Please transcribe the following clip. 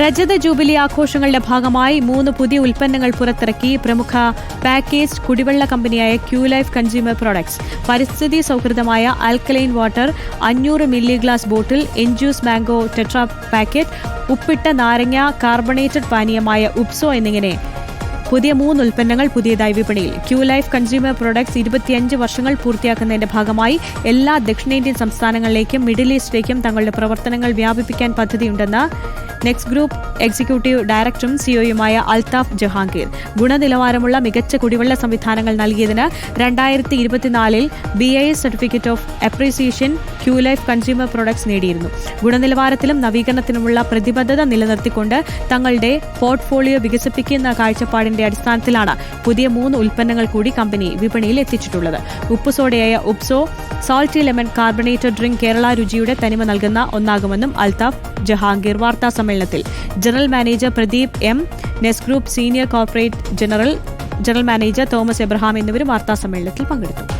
രജത ജൂബിലി ആഘോഷങ്ങളുടെ ഭാഗമായി മൂന്ന് പുതിയ ഉൽപ്പന്നങ്ങൾ പുറത്തിറക്കി പ്രമുഖ പാക്കേജ് കുടിവെള്ള കമ്പനിയായ ക്യൂ ലൈഫ് കൺസ്യൂമർ പ്രൊഡക്ട്സ്. പരിസ്ഥിതി സൗഹൃദമായ ആൽക്കലൈൻ വാട്ടർ അഞ്ഞൂറ് milli glass bottle Enjuice mango tetra packet ഉപ്പിട്ട നാരങ്ങ കാർബണേറ്റഡ് പാനീയമായ ഉപ്സോ എന്നിങ്ങനെ പുതിയ മൂന്ന് ഉൽപ്പന്നങ്ങൾ പുതിയതായി വിപണിയിൽ. ക്യൂ ലൈഫ് കൺസ്യൂമർ പ്രൊഡക്ട്സ് ഇരുപത്തിയഞ്ച് വർഷങ്ങൾ പൂർത്തിയാക്കുന്നതിന്റെ ഭാഗമായി എല്ലാ ദക്ഷിണേന്ത്യൻ സംസ്ഥാനങ്ങളിലേക്കും മിഡിൽ ഈസ്റ്റിലേക്കും തങ്ങളുടെ പ്രവർത്തനങ്ങൾ വ്യാപിപ്പിക്കാൻ പദ്ധതിയുണ്ടെന്ന് നെക്സ്റ്റ് ഗ്രൂപ്പ് എക്സിക്യൂട്ടീവ് ഡയറക്ടറും സിഒയുമായ അൽതാഫ് ജഹാംഗീർ. ഗുണനിലവാരമുള്ള മികച്ച കുടിവെള്ള സംവിധാനങ്ങൾ നൽകിയതിന് രണ്ടായിരത്തി ഇരുപത്തിനാലിൽ B I S certificate of appreciation Q life consumer products നേടിയിരുന്നു. ഗുണനിലവാരത്തിലും നവീകരണത്തിനുമുള്ള പ്രതിബദ്ധത നിലനിർത്തിക്കൊണ്ട് തങ്ങളുടെ പോർട്ട്ഫോളിയോ വികസിപ്പിക്കുന്ന കാഴ്ചപ്പാടിന്റെ അടിസ്ഥാനത്തിലാണ് പുതിയ മൂന്ന് ഉൽപ്പന്നങ്ങൾ കൂടി കമ്പനി വിപണിയിൽ എത്തിച്ചിട്ടുള്ളത്. ഉപ്പ് സോഡയായ ഉപ്സോ salty lemon carbonated drink Kerala രുചിയുടെ തനിമ നൽകുന്ന ഒന്നാകുമെന്നും അൽതാഫ് ജഹാംഗീർ വാർത്താ സമ്മേളനത്തിൽ. ജനറൽ മാനേജർ പ്രദീപ് എം നെസ് group senior corporate general general manager Thomas Abraham എന്നിവരും വാർത്താ സമ്മേളനത്തിൽ പങ്കെടുത്തു.